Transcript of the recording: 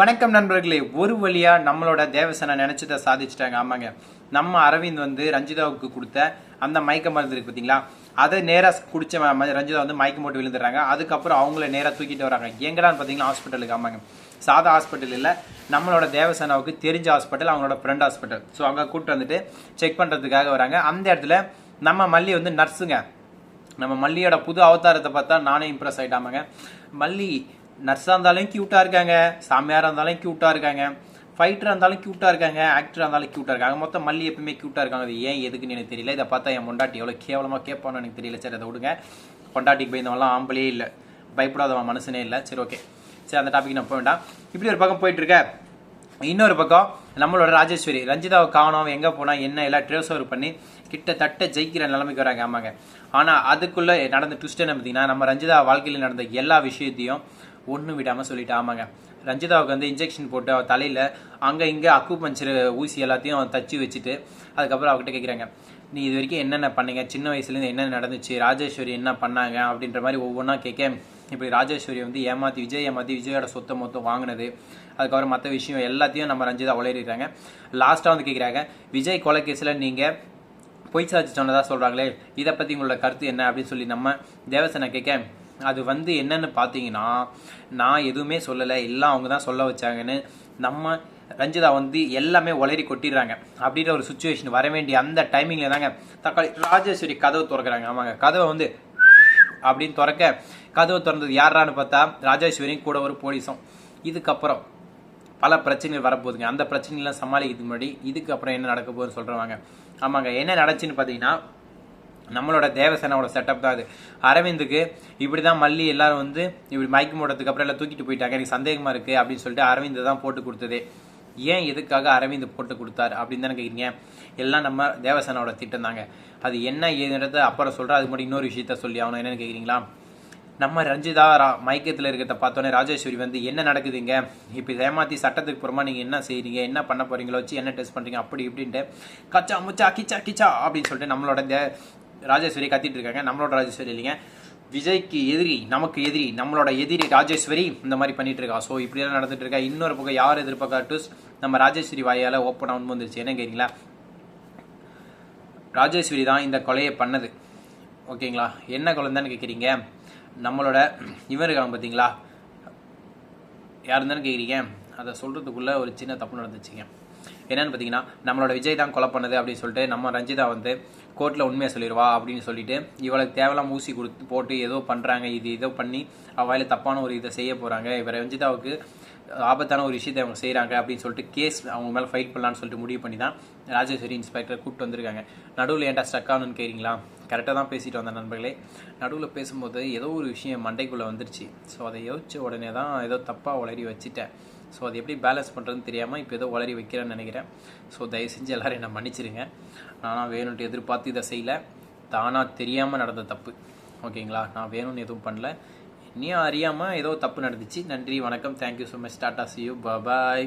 வணக்கம் நண்பர்களே. ஒரு வழியாக நம்மளோட தேவசனை நினைச்சதை சாதிச்சிட்டாங்க. ஆமாங்க. நம்ம அரவிந்த் வந்து ரஞ்சிதாவுக்கு கொடுத்த அந்த மயக்க மருந்து இருக்கு பார்த்தீங்களா அதை நேராக குடிச்ச ரஞ்சிதா வந்து மயக்கம் போட்டு விழுந்துடுறாங்க. அதுக்கப்புறம் அவங்கள நேராக தூக்கிட்டு வராங்க. எங்கடான்னு பார்த்தீங்கன்னா ஹாஸ்பிட்டலுக்கு? ஆமாங்க. சாதா ஹாஸ்பிட்டல் இல்லை. நம்மளோட தேவசேனாவுக்கு தெரிஞ்ச ஹாஸ்பிட்டல் அவங்களோட ஃப்ரெண்ட் ஹாஸ்பிட்டல். ஸோ அங்கே கூப்பிட்டு வந்துட்டு செக் பண்ணுறதுக்காக வராங்க. அந்த இடத்துல நம்ம மல்லி வந்து நர்ஸுங்க. நம்ம மல்லியோட புது அவதாரத்தை பார்த்தா நானே இம்ப்ரெஸ் ஆகிட்டாமாங்க மல்லி நர்ஸாக இருந்தாலும் க்யூட்டாக இருக்காங்க சாமியாராக இருந்தாலும் க்யூட்டாக இருக்காங்க ஃபைட்டராக இருந்தாலும் க்யூட்டாக இருக்காங்க ஆக்டராக இருந்தாலும் க்யூட்டாக இருக்காங்க. மொத்தம் மல்லி எப்பவுமே க்யூட்டாக இருக்காங்க. அது ஏன் எதுக்குன்னு எனக்கு தெரியல. இதை பார்த்தா என் பொண்டாட்டி எவ்வளோ கேவலமாக கேட்பானு எனக்கு தெரியல. சரி அதை விடுங்க. பொண்டாட்டிக்கு பயந்தவங்களாம் ஆம்பளே இல்லை. பயப்படாதவன் மனுஷனே இல்லை. சரி ஓகே சரி அந்த டாபிக் நான் போக வேண்டாம். இப்படி ஒரு பக்கம் போயிட்டு இன்னொரு பக்கம் நம்மளோட ராஜேஸ்வரி. ரஞ்சிதாவை காணோம். எங்கே போனால் என்ன எல்லாம் ட்ரேஸ் ஓவர் பண்ணி கிட்டத்தட்ட ஜெயிக்கிற நிலைமைக்கு வராங்க. ஆமாங்க. ஆனால் அதுக்குள்ளே நடந்த ட்விஸ்ட் என்ன பார்த்தீங்கன்னா நம்ம ரஞ்சிதா வாழ்க்கையில் நடந்த எல்லா விஷயத்தையும் ஒன்றும் விடாமல் சொல்லிட்டு ஆமாங்க ரஞ்சிதாவுக்கு வந்து இன்ஜெக்ஷன் போட்டு அவள் தலையில் அங்கே இங்கே அக்கு பஞ்சர் ஊசி எல்லாத்தையும் அவன் தச்சு வச்சுட்டு அதுக்கப்புறம் அவகிட்ட கேட்குறாங்க நீ இது வரைக்கும் என்னென்ன பண்ணீங்க? சின்ன வயசுலேருந்து என்னென்ன நடந்துச்சு? ராஜேஸ்வரி என்ன பண்ணாங்க? அப்படின்ற மாதிரி ஒவ்வொன்றா கேட்க இப்படி ராஜேஸ்வரி வந்து ஏமாற்றி விஜய் ஏமாற்றி விஜயோட சொத்தை மொத்தம் வாங்கினது. அதுக்கப்புறம் மற்ற விஷயம் எல்லாத்தையும் நம்ம ரஞ்சிதா உளறிடுறாங்க. லாஸ்ட்டாக வந்து கேட்குறாங்க விஜய் கொலை கேஸில் நீங்கள் பொய் சாட்சி சொன்னதாக சொல்கிறாங்களே இதை பற்றி உங்களோட கருத்து என்ன? அப்படின்னு சொல்லி நம்ம தேவசனை கேட்க அது வந்து என்னன்னு பார்த்தீங்கன்னா நான் எதுவுமே சொல்லலை எல்லாம் அவங்க தான் சொல்ல வச்சாங்கன்னு நம்ம ரஞ்சிதா வந்து எல்லாமே உளறி கொட்டிடுறாங்க. அப்படின்ற ஒரு சுச்சுவேஷன் வர வேண்டிய அந்த டைமிங்கில் தாங்க தக்காளி ராஜேஸ்வரி கதவை திறக்கிறாங்க. ஆமாங்க கதவை வந்து அப்படின்னு திறக்க கதவை திறந்தது யாரான்னு பார்த்தா ராஜேஸ்வரியும் கூட ஒரு போலீஸும். இதுக்கப்புறம் பல பிரச்சனைகள் வரப்போகுதுங்க. அந்த பிரச்சனைலாம் சமாளிக்கிறதுக்கு முன்னாடி இதுக்கப்புறம் என்ன நடக்க போகுதுன்னு சொல்கிறவாங்க ஆமாங்க என்ன நடந்துச்சுன்னு பார்த்தீங்கன்னா நம்மளோட தேவசேனாவோட செட்டப் தான் அது. அரவிந்துக்கு இப்படி தான் மல்லி எல்லாரும் வந்து இப்படி மயக்கம் போடுறதுக்கு அப்புறம் எல்லாம் தூக்கிட்டு போயிட்டாங்க. எனக்கு சந்தேகமாக இருக்குது அப்படின்னு சொல்லிட்டு அரவிந்த் தான் போட்டு கொடுத்ததே. ஏன் எதுக்காக அரவிந்த் போட்டு கொடுத்தாரு அப்படின்னு தானே கேட்குறீங்க எல்லாம் நம்ம தேவசேனாவோட திட்டம் தாங்க. அது என்ன ஏதுன்றத அப்புறம் சொல்கிறேன் அதுக்கு முன்னாடி இன்னொரு விஷயத்த சொல்லி ஆகணும். என்னன்னு கேட்குறீங்களா நம்ம ரஞ்சிதா ரா- மயக்கத்தில் இருக்கிறத பார்த்தோன்னே ராஜேஸ்வரி வந்து என்ன நடக்குதுங்க? இப்போ ஏமாத்தி சட்டத்துக்கு புறமா நீங்கள் என்ன செய்கிறீங்க என்ன பண்ண போறீங்களோ? வச்சு என்ன டெஸ்ட் பண்ணுறீங்க அப்படி இப்படின்ட்டு கச்சா முச்சா கிச்சா கிச்சா அப்படின்னு சொல்லிட்டு நம்மளோட தே ராஜேஸ்வரி கத்திட்டு இருக்காங்க நம்மளோட ராஜேஸ்வரி இல்லைங்க. விஜய்க்கு எதிரி நமக்கு எதிரி நம்மளோட எதிரி ராஜேஸ்வரி இந்த மாதிரி பண்ணிட்டு இருக்கா ஸோ இப்படியெல்லாம் நடந்துட்டு இருக்கா இன்னொரு பக்கம் யார் எதிர்பார்க்கா நம்ம ராஜேஸ்வரி வாயால் ஓப்பன் ஆகும் வந்துருச்சு. என்ன கேட்குறீங்களா ராஜேஸ்வரி தான் இந்த கொலையை பண்ணது. ஓகேங்களா? என்ன கொலைன்னு கேட்குறீங்க நம்மளோட இவன் இருக்காங்க பார்த்தீங்களா யாருன்னு கேட்குறீங்க அதை சொல்கிறதுக்குள்ளே ஒரு சின்ன தப்பு நடந்துச்சுங்க. என்னன்னு பார்த்தீங்கன்னா நம்மளோட விஜய் தான் கொலை பண்ணது அப்படின்னு சொல்லிட்டு நம்ம ரஞ்சிதா வந்து கோர்ட்டில் உண்மையை சொல்லிடுவா அப்படின்னு சொல்லிட்டு இவளுக்கு தேவையில்லாம ஊசி கொடுத்து போட்டு ஏதோ பண்ணுறாங்க இது ஏதோ பண்ணி அவளை தப்பான ஒரு இதை செய்ய போகிறாங்க இவர் ரஞ்சிதாவுக்கு ஆபத்தான ஒரு விஷயத்தை அவங்க செய்கிறாங்க அப்படின்னு சொல்லிட்டு கேஸ் அவங்க மேலே ஃபைட் பண்ணலான்னு சொல்லிட்டு முடிவு பண்ணி தான் ராஜேஸ்வரி இன்ஸ்பெக்டர் கூப்பிட்டு வந்திருக்காங்க. நடுவில் ஏன்டா ஸ்டக் ஆகணும்னு கேட்குறீங்களா கரெக்டாக தான் பேசிட்டு வந்தேன் நண்பர்களே. நடுவில் பேசும்போது ஏதோ ஒரு விஷயம் மண்டைக்குள்ளே வந்துருச்சு. ஸோ அதை யோசிச்ச உடனே தான் ஏதோ தப்பாக உளறி வச்சுட்டேன். ஸோ அது எப்படி பேலன்ஸ் பண்ணுறதுன்னு தெரியாமல் இப்போ ஏதோ உளறி வைக்கிறேன்னு நினைக்கிறேன். ஸோ தயவு செஞ்சு எல்லோரும் என்னை மன்னிச்சிருங்க. நானும் வேணும்ட்டு எதிர்பார்த்து இதை செய்யல. தானாக தெரியாமல் நடந்த தப்பு. ஓகேங்களா? நான் வேணும்னு எதுவும் பண்ணல. இன்னும் அறியாமல் ஏதோ தப்பு நடந்துச்சு. நன்றி வணக்கம். Thank you so much tata see you bye